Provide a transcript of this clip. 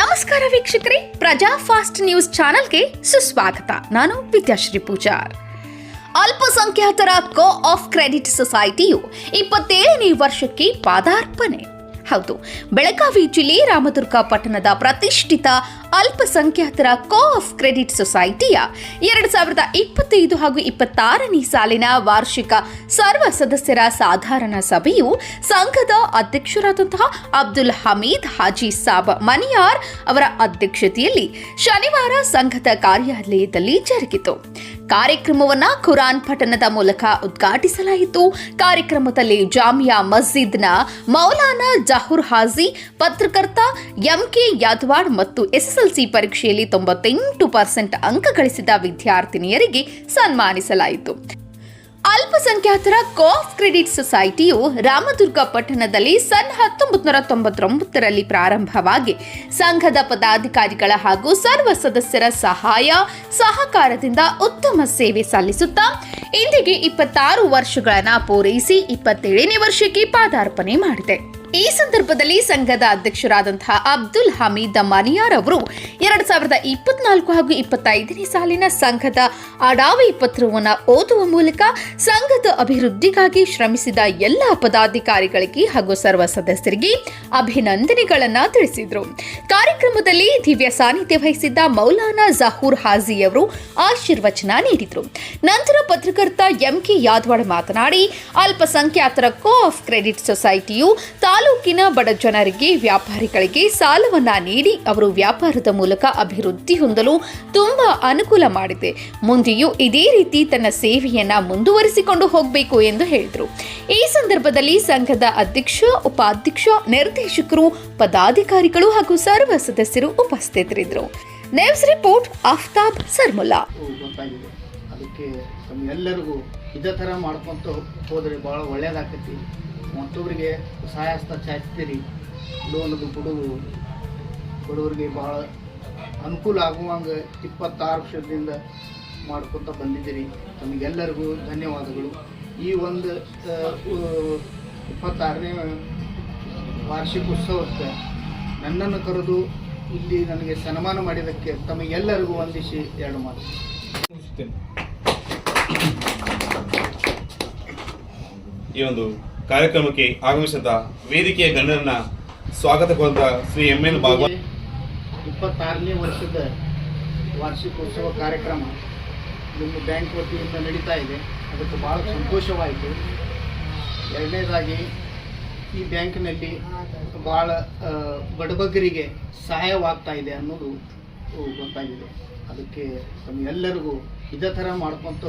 ನಮಸ್ಕಾರ ವೀಕ್ಷಕರಿ, ಪ್ರಜಾ fast news ಚಾನೆಲ್ಗೆ ಸುಸ್ವಾಗತ. ನಾನು ವಿದ್ಯಾಶ್ರೀ ಪೂಜಾರ್. ಅಲ್ಪಸಂಖ್ಯಾತರ ಕೋ ಆಫ್ ಕ್ರೆಡಿಟ್ ಸೊಸೈಟಿಯು ಇಪ್ಪತ್ತೇಳನೇ ವರ್ಷಕ್ಕೆ ಪಾದಾರ್ಪಣೆ. ಹೌದು. ಬೆಳಗಾವಿ ಜಿಲ್ಲೆ ರಾಮದುರ್ಗ ಪಟ್ಟಣದ ಪ್ರತಿಷ್ಠಿತ ಅಲ್ಪಸಂಖ್ಯಾತರ ಕೋ ಆಫ್ ಕ್ರೆಡಿಟ್ ಸೊಸೈಟಿಯ ಎರಡು ಸಾವಿರದ ಇಪ್ಪತ್ತೈದು ಹಾಗೂ ಇಪ್ಪತ್ತಾರನೇ ಸಾಲಿನ ವಾರ್ಷಿಕ ಸರ್ವ ಸದಸ್ಯರ ಸಾಧಾರಣ ಸಭೆಯು ಸಂಘದ ಅಧ್ಯಕ್ಷರಾದಂತಹ ಅಬ್ದುಲ್ ಹಮೀದ್ ಹಾಜಿ ಸಾಬ್ ಮನಿಯಾರ್ ಅವರ ಅಧ್ಯಕ್ಷತೆಯಲ್ಲಿ ಶನಿವಾರ ಸಂಘದ ಕಾರ್ಯಾಲಯದಲ್ಲಿ ಜರುಗಿತು. ಕಾರ್ಯಕ್ರಮವನ್ನ ಖುರಾನ್ ಪಠಣದ ಮೂಲಕ ಉದ್ಘಾಟಿಸಲಾಯಿತು. ಕಾರ್ಯಕ್ರಮದಲ್ಲಿ ಜಾಮಿಯಾ ಮಸ್ಜಿದ್ನ ಮೌಲಾನಾ ಜಹುರ್ ಹಾಜಿ, ಪತ್ರಕರ್ತ ಎಂಕೆ ಯಾದವಾಡ್ ಮತ್ತು ಎಸ್ಎಸ್ಎಲ್ಸಿ ಪರೀಕ್ಷೆಯಲ್ಲಿ ತೊಂಬತ್ತೆಂಟು ಪರ್ಸೆಂಟ್ ಅಂಕ ಗಳಿಸಿದ ವಿದ್ಯಾರ್ಥಿನಿಯರಿಗೆ ಸನ್ಮಾನಿಸಲಾಯಿತು. ಅಲ್ಪಸಂಖ್ಯಾತರ ಕೋಫ್ ಕ್ರೆಡಿಟ್ ಸೊಸೈಟಿಯು ರಾಮದುರ್ಗ ಪಟ್ಟಣದಲ್ಲಿ ಸನ್ ಹತ್ತೊಂಬತ್ತು ನೂರ ತೊಂಬತ್ತೊಂಬತ್ತರಲ್ಲಿ ಪ್ರಾರಂಭವಾಗಿ ಸಂಘದ ಪದಾಧಿಕಾರಿಗಳ ಹಾಗೂ ಸರ್ವ ಸದಸ್ಯರ ಸಹಾಯ, ಸಹಕಾರದಿಂದ ಉತ್ತಮ ಸೇವೆ ಸಲ್ಲಿಸುತ್ತಾ ಇಂದಿಗೆ ಇಪ್ಪತ್ತಾರು ವರ್ಷಗಳನ್ನು ಪೂರೈಸಿ ಇಪ್ಪತ್ತೇಳನೇ ವರ್ಷಕ್ಕೆ ಪಾದಾರ್ಪಣೆ ಮಾಡಿದೆ. ಈ ಸಂದರ್ಭದಲ್ಲಿ ಸಂಘದ ಅಧ್ಯಕ್ಷರಾದಂತಹ ಅಬ್ದುಲ್ ಹಮೀದ್ ಮನಿಯಾರ್ ಅವರು ಎರಡ್ ಸಾವಿರದ ಇಪ್ಪತ್ನಾಲ್ಕು ಹಾಗೂ ಇಪ್ಪತ್ತೈದನೇ ಸಾಲಿನ ಸಂಘದ ಅಡಾವಿ ಪತ್ರವನ್ನು ಓದುವ ಮೂಲಕ ಸಂಘದ ಅಭಿವೃದ್ಧಿಗಾಗಿ ಶ್ರಮಿಸಿದ ಎಲ್ಲ ಪದಾಧಿಕಾರಿಗಳಿಗೆ ಹಾಗೂ ಸರ್ವ ಸದಸ್ಯರಿಗೆ ಅಭಿನಂದನೆಗಳನ್ನ ತಿಳಿಸಿದರು. ಕಾರ್ಯಕ್ರಮದಲ್ಲಿ ದಿವ್ಯ ಸಾನ್ನಿಧ್ಯ ವಹಿಸಿದ್ದ ಮೌಲಾನಾ ಜಹೂರ್ ಹಾಜಿ ಅವರು ಆಶೀರ್ವಚನ ನೀಡಿದರು. ನಂತರ ಪತ್ರಕರ್ತ ಎಂಕೆ ಯಾದವಾಡ್ ಮಾತನಾಡಿ, ಅಲ್ಪಸಂಖ್ಯಾತರ ಕೋ ಆಫ್ ಕ್ರೆಡಿಟ್ ಸೊಸೈಟಿಯು ತಾಲೂಕಿನ ಬಡ ಜನರಿಗೆ ವ್ಯಾಪಾರಿಗಳಿಗೆ ಸಾಲವನ್ನ ನೀಡಿ, ಅವರು ವ್ಯಾಪಾರದ ಮೂಲಕ ಅಭಿವೃದ್ಧಿ ಹೊಂದಲು ತುಂಬಾ ಅನುಕೂಲ ಮಾಡಿದೆ. ಮುಂದೆಯೂ ಇದೇ ರೀತಿ ತನ್ನ ಸೇವೆಯನ್ನ ಮುಂದುವರಿಸಿಕೊಂಡು ಹೋಗಬೇಕು ಎಂದು ಹೇಳಿದರು. ಈ ಸಂದರ್ಭದಲ್ಲಿ ಸಂಘದ ಅಧ್ಯಕ್ಷ, ಉಪಾಧ್ಯಕ್ಷ, ನಿರ್ದೇಶಕರು, ಪದಾಧಿಕಾರಿಗಳು ಹಾಗೂ ಸರ್ವ ಸದಸ್ಯರು ಉಪಸ್ಥಿತರಿದ್ದರು. ನ್ಯೂಸ್ ರಿಪೋರ್ಟ್ ಆಫ್ತಾಬ್ ಸರ್ಮುಲ್ಲಾ ಅದಕ್ಕೆ ಎಲ್ಲರಿಗೂ ಇದೇ ಥರ ಮಾಡ್ಕೊತ ಹೋದರೆ ಭಾಳ ಒಳ್ಳೇದಾಕೈತಿ. ಮತ್ತೊಬ್ಬರಿಗೆ ಸಹಾಯ ಚಾಚ್ತೀರಿ. ಲೋನದು ಭಾಳ ಅನುಕೂಲ ಆಗುವಂಗೆ ಇಪ್ಪತ್ತಾರು ವರ್ಷದಿಂದ ಮಾಡ್ಕೊತ ಬಂದಿದ್ದೀರಿ. ನಮಗೆಲ್ಲರಿಗೂ ಧನ್ಯವಾದಗಳು. ಈ ಒಂದು ಇಪ್ಪತ್ತಾರನೇ ವಾರ್ಷಿಕೋತ್ಸವಕ್ಕೆ ನನ್ನನ್ನು ಕರೆದು ಇಲ್ಲಿ ನನಗೆ ಸನ್ಮಾನ ಮಾಡಿದ್ದಕ್ಕೆ ತಮಗೆಲ್ಲರಿಗೂ ವಂದಿಸಿ ಎರಡು ಮಾತು. ಈ ಒಂದು ಕಾರ್ಯಕ್ರಮಕ್ಕೆ ಆಗಮಿಸಿದ ವೇದಿಕೆಯ ಗಣ್ಯರನ್ನ ಸ್ವಾಗತ ಕೋರಿದ ಶ್ರೀ ಎಂ ಎಲ್ ಭಾಗವತ್ ಇಪ್ಪತ್ತಾರನೇ ವರ್ಷದ ವಾರ್ಷಿಕೋತ್ಸವ ಕಾರ್ಯಕ್ರಮ. ನಿಮ್ಮ ಬ್ಯಾಂಕ್ ವತಿಯಿಂದ ನಡೀತಾ ಇದೆ. ಅದಕ್ಕೆ ಭಾಳ ಸಂತೋಷವಾಯಿತು. ಎರಡನೇದಾಗಿ, ಈ ಬ್ಯಾಂಕ್ನಲ್ಲಿ ಭಾಳ ಬಡಬಗ್ಗರಿಗೆ ಸಹಾಯವಾಗ್ತಾ ಇದೆ ಅನ್ನೋದು ಗೊತ್ತಾಗಿದೆ. ಅದಕ್ಕೆ ತಮ್ಮೆಲ್ಲರಿಗೂ ಇದೇ ಥರ ಮಾಡ್ಕೊತ